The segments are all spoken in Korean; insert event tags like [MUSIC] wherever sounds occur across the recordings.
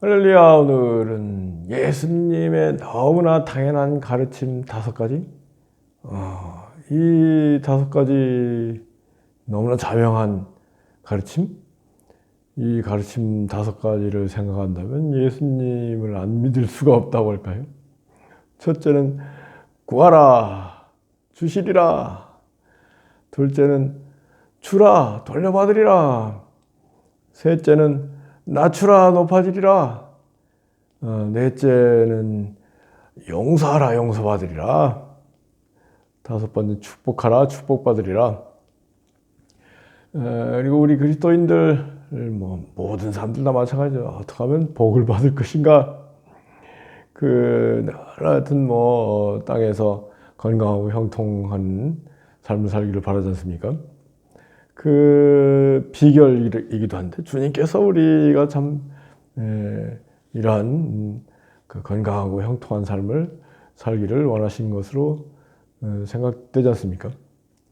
할렐루야 오늘은 예수님의 너무나 당연한 가르침 다섯 가지? 어, 이 다섯 가지 너무나 자명한 가르침? 이 가르침 다섯 가지를 생각한다면 예수님을 안 믿을 수가 없다고 할까요? 첫째는 구하라 주시리라. 둘째는 주라 돌려받으리라. 셋째는 낮추라 높아지리라. 어, 넷째는 용서하라 용서받으리라. 다섯 번째 축복하라 축복받으리라. 어, 그리고 우리 그리스도인들 뭐 모든 사람들 다 마찬가지죠. 어떻게 하면 복을 받을 것인가? 그 하여튼 뭐 어, 땅에서 건강하고 형통한 삶을 살기를 바라지 않습니까? 그 비결이기도 한데 주님께서 우리가 참 에, 이러한 음, 그 건강하고 형통한 삶을 살기를 원하신 것으로 어, 생각되지 않습니까?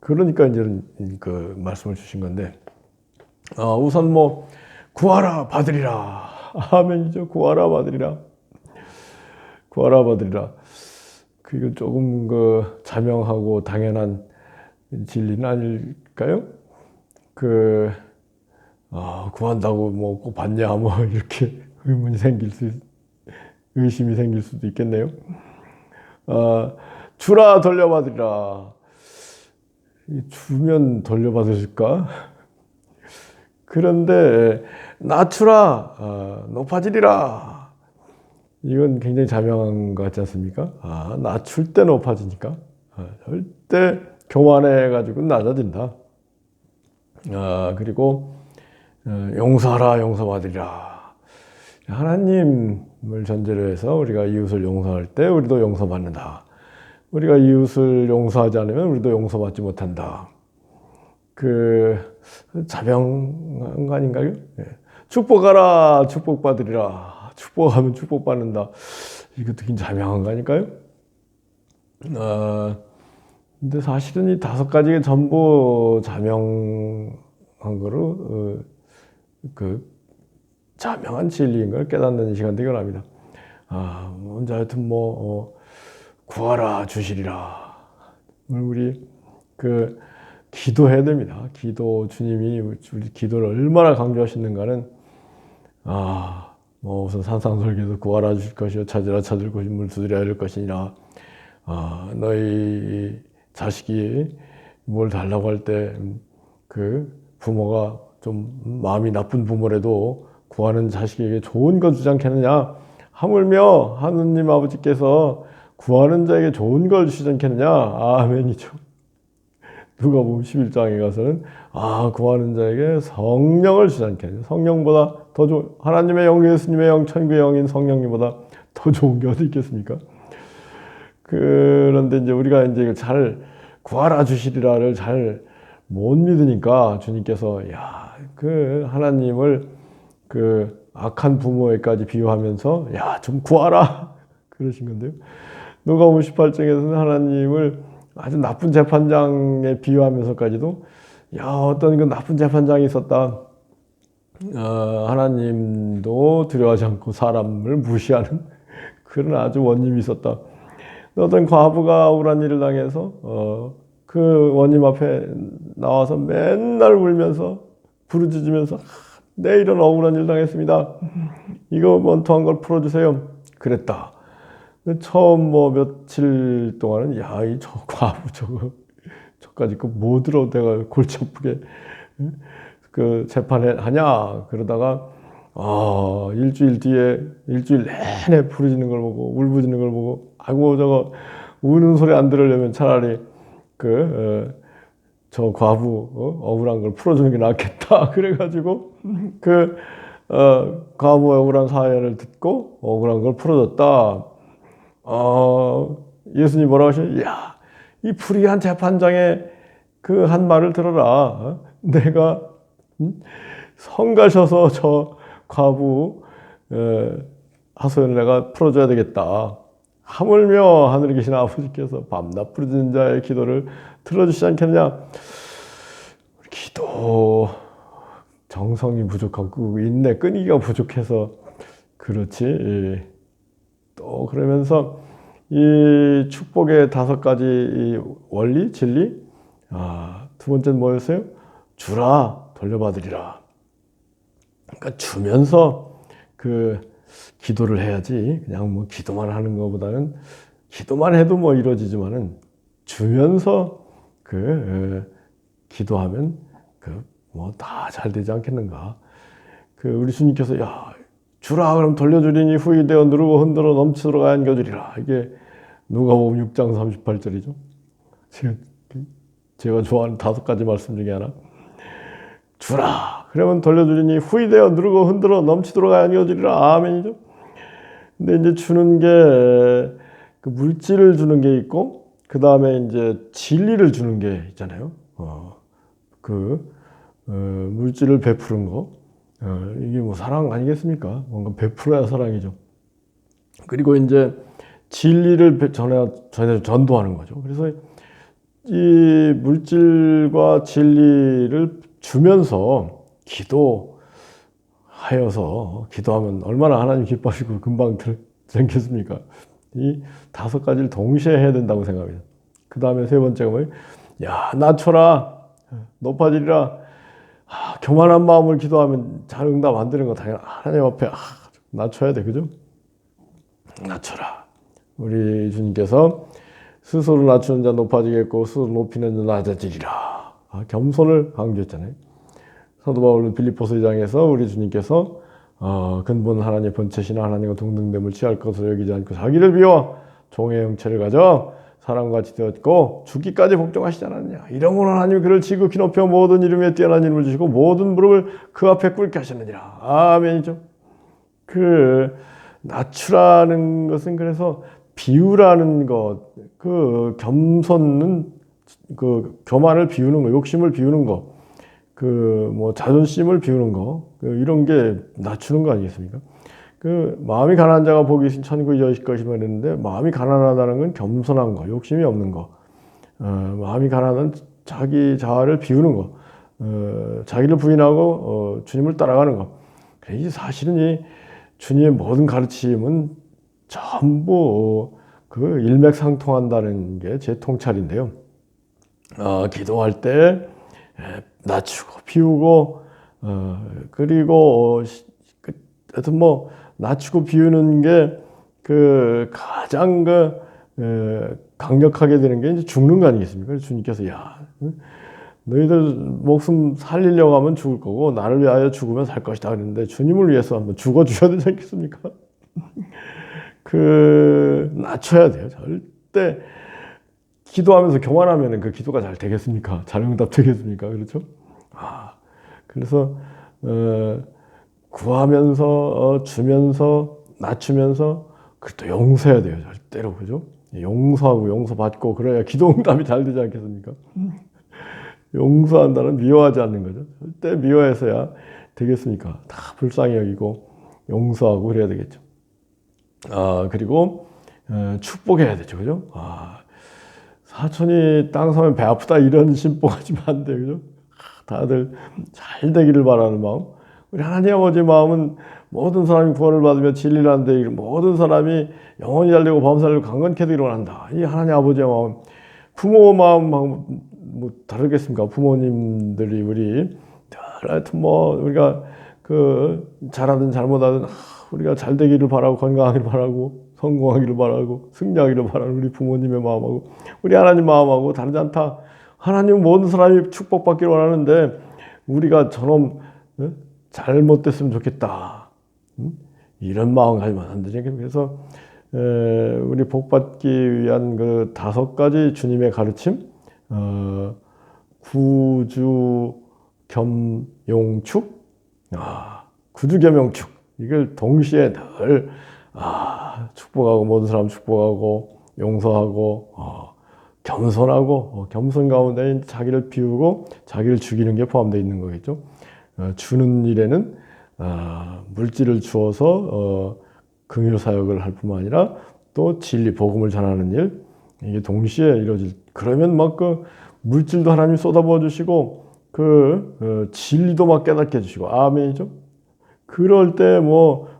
그러니까 이제 그 말씀을 주신 건데 어, 우선 뭐 구하라 받으리라 아멘이죠 구하라 받으리라 구하라 받으리라 그게 조금 그 자명하고 당연한 진리는 아닐까요? 그 아, 구한다고 뭐 꼭 받냐 뭐 [LAUGHS] 이렇게 의문이 생길 수 의심이 생길 수도 있겠네요. 아, 주라 돌려받으리라. 주면 돌려받으실까? 그런데 낮추라 아, 높아지리라. 이건 굉장히 자명한 것 같지 않습니까? 아, 낮출 때 높아지니까 아, 절대 교만해 가지고 낮아진다. 아, 그리고 어, 용서하라 용서받으리라. 하나님을 전제로 해서 우리가 이웃을 용서할 때 우리도 용서받는다. 우리가 이웃을 용서하지 않으면 우리도 용서받지 못한다. 그 자명한 거 아닌가요? 예. 축복하라 축복받으리라. 축복하면 축복받는다. 이것도 굉장히 자명한 거 아닐까요? 아, 근데 사실은 이 다섯 가지가 전부 자명한 거로 어, 그 자명한 진리인 걸 깨닫는 시간 되기 원합니다. 아, 먼저 하여튼 뭐 어, 구하라 주시리라. 우리 그 기도해야 됩니다. 기도 주님이 우리 기도를 얼마나 강조하시는가는 아, 뭐 우선 산상설계도 구하라 주실 것이요 찾으라 찾을 것이 물 두드려야 할 것이니라. 아, 너희 자식이 뭘 달라고 할 때 그 부모가 좀 마음이 나쁜 부모라도 구하는 자식에게 좋은 거 주지 않겠느냐? 하물며 하느님 아버지께서 구하는 자에게 좋은 걸 주시지 않겠느냐? 아멘이죠. 누가 보면 11장에 가서는 아 구하는 자에게 성령을 주지 않겠느냐? 성령보다 더 좋은 하나님의 영 예수님의 영 천국의 영인 성령님보다 더 좋은 게 어디 있겠습니까? 그 런데 이제 우리가 이제 잘 구하라 주시리라를 잘 못 믿으니까 주님께서 야 그 하나님을 그 악한 부모에까지 비유하면서 야 좀 구하라 [LAUGHS] 그러신 건데요. 누가복음 18장에서는 하나님을 아주 나쁜 재판장에 비유하면서까지도 야 어떤 그 나쁜 재판장이 있었다. 어, 하나님도 두려워하지 않고 사람을 무시하는 [LAUGHS] 그런 아주 원님이 있었다. 어떤 과부가 억울한 일을 당해서 어, 그 원님 앞에 나와서 맨날 울면서 부르짖으면서 내 이런 억울한 일 당했습니다. 이거 원통한 걸 풀어주세요. 그랬다. 처음 뭐 며칠 동안은 야 이 저 과부 저거 저까지 그뭐 들어 내가 골치 아프게 그 재판에 하냐 그러다가 아 일주일 뒤에 일주일 내내 부르짖는 걸 보고 울부짖는 걸 보고 아이고 저거 우는 소리 안 들으려면 차라리 그저 과부 어? 억울한 걸 풀어주는 게 낫겠다 [LAUGHS] 그래가지고 그 어, 과부의 억울한 사연을 듣고 억울한 걸 풀어줬다. 어, 예수님 뭐라고 하시냐? 야, 이 불의한 재판장의 그 한 말을 들어라. 어? 내가 음? 성 가셔서 저 과부 에, 하소연을 내가 풀어줘야 되겠다. 하물며 하늘에 계신 아버지께서 밤낮 부르짖는 자의 기도를 들어주시지 않겠냐? 기도 정성이 부족하고 인내 끈기가 부족해서 그렇지. 예. 또 그러면서 이 축복의 다섯 가지 이 원리, 진리. 아, 두 번째는 뭐였어요? 주라 돌려받으리라. 그러니까 주면서 그 기도를 해야지. 그냥 뭐 기도만 하는 것보다는 기도만 해도 뭐 이루어지지만은 주면서 그 어, 기도하면 그 뭐 다 잘 되지 않겠는가. 그 우리 주님께서 야 주라 그럼 돌려주리니 후이 되어 누르고 흔들어 넘치도록 안겨주리라. 이게 누가복음 6장 38절이죠. 제가, 제가 좋아하는 다섯 가지 말씀 중에 하나. 주라. 그러면 돌려주리니 후이 되어 누르고 흔들어 넘치도록 안겨주리라. 아멘이죠. 근데 이제 주는 게 그 물질을 주는 게 있고 그 다음에 이제 진리를 주는 게 있잖아요. 어, 그 어, 물질을 베푸는 거. 어, 이게 뭐 사랑 아니겠습니까? 뭔가 베풀어야 사랑이죠. 그리고 이제 진리를 전해, 전해, 전도하는 거죠. 그래서 이 물질과 진리를 주면서 기도하여서 기도하면 얼마나 하나님 기뻐하시고 금방 되겠습니까? 이 다섯 가지를 동시에 해야 된다고 생각합니다. 그 다음에 세 번째가 뭐예요? 야, 낮춰라. 높아지리라. 아, 교만한 마음을 기도하면 잘 응답 안 되는 거 당연 하나님 앞에 아, 낮춰야 돼. 그죠? 낮춰라. 우리 주님께서 스스로 낮추는 자 높아지겠고 스스로 높이는 자 낮아지리라. 아, 겸손을 강조했잖아요. 사도 바울은 빌립보서 2장에서 우리 주님께서 어, 근본 하나님의 번체시나 하나님과 동등됨을 취할 것을 여기지 않고 자기를 비워 종의 형체를 가져 사람과 같이 되었고 죽기까지 복종하시지 않았느냐. 이런 걸로 하나님이 그를 지극히 높여 모든 이름에 뛰어난 이름을 주시고 모든 무릎을 그 앞에 꿇게 하셨느니라. 아멘이죠. 그 낮추라는 것은 그래서 비우라는 것 그 겸손은 그 교만을 비우는 거 욕심을 비우는 거 그 뭐 자존심을 비우는 거그 이런 게 낮추는 거 아니겠습니까? 그 마음이 가난한 자가 복이 천국에 여실 것이면 했는데 마음이 가난하다는 건 겸손한 거, 욕심이 없는 거. 어, 마음이 가난한 자기 자아를 비우는 거, 어, 자기를 부인하고 어, 주님을 따라가는 거. 이 사실은 이 주님의 모든 가르침은 전부 그 일맥상통한다는 게 제 통찰인데요. 어, 기도할 때 낮추고 비우고 어, 그리고 그, 하여튼 뭐 낮추고 비우는 게 그 가장 그 에, 강력하게 되는 게 이제 죽는 거 아니겠습니까? 주님께서 야 너희들 목숨 살리려고 하면 죽을 거고 나를 위하여 죽으면 살 것이다 그랬는데 주님을 위해서 한번 죽어 주셔야 되지 않겠습니까? [LAUGHS] 그 낮춰야 돼요. 절대 기도하면서 교만하면 그 기도가 잘 되겠습니까? 잘 응답 되겠습니까? 그렇죠? 아 그래서 어, 구하면서 어, 주면서 낮추면서 그또 용서해야 돼요. 절대로 그죠? 용서하고 용서받고 그래야 기도 응답이 잘 되지 않겠습니까? 용서한다는 미워하지 않는 거죠. 절대 미워해서야 되겠습니까? 다 불쌍히 여기고 용서하고 그래야 되겠죠. 아, 그리고 어, 축복해야 되죠. 그죠? 아, 사촌이 땅 사면 배 아프다 이런 심보하지면 [LAUGHS] 안 돼요. 그죠? 다들 잘 되기를 바라는 마음. 우리 하나님 아버지 마음은 모든 사람이 구원을 받으며 진리를 한데 모든 사람이 영원히 잘되고 범살고 강건케 되기를 원한다. 이 하나님 아버지의 마음. 부모 마음하고 뭐 다르겠습니까? 부모님들이 우리 하여튼 뭐 우리가 그 잘하든 잘못하든 우리가 잘 되기를 바라고 건강하기를 바라고 성공하기를 바라고 승리하기를 바라는 우리 부모님의 마음하고 우리 하나님 마음하고 다르지 않다. 하나님 모든 사람이 축복받기를 원하는데 우리가 저놈 어? 잘못됐으면 좋겠다. 이런 마음 가지면 안 되죠. 그래서 우리 복받기 위한 그 다섯 가지 주님의 가르침, 어, 구주 겸용축, 아, 구주 겸용축 이걸 동시에 늘 아, 축복하고 모든 사람 축복하고 용서하고 어, 겸손하고 어, 겸손 가운데 자기를 비우고 자기를 죽이는 게 포함되어 있는 거겠죠. 어, 주는 일에는 어, 물질을 주어서 어, 긍휼 사역을 할 뿐만 아니라 또 진리 복음을 전하는 일 이게 동시에 이루어질 그러면 막 그 물질도 하나님 쏟아부어 주시고 그 어, 진리도 막 깨닫게 해주시고 아멘이죠. 그럴 때뭐 어?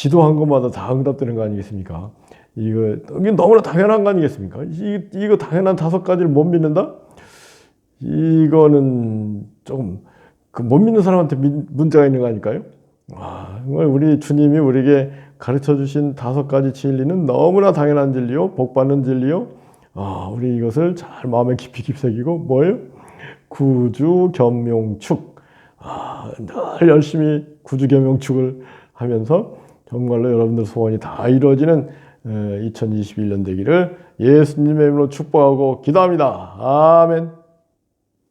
기도한 것마다 다 응답되는 거 아니겠습니까? 이거 너무나 당연한 거 아니겠습니까? 이, 이거 당연한 다섯 가지를 못 믿는다? 이거는 조금 그 못 믿는 사람한테 민- 문제가 있는 거 아닐까요? 아, 우리 주님이 우리에게 가르쳐 주신 다섯 가지 진리는 너무나 당연한 진리요, 복 받는 진리요. 아, 우리 이것을 잘 마음에 깊이 깊새기고 뭐예요? 구주 겸용축. 아, 늘 열심히 구주 겸용축을 하면서 정말로 여러분들 소원이 다 이루어지는 2021년 되기를 예수님의 이름으로 축복하고 기도합니다. 아멘.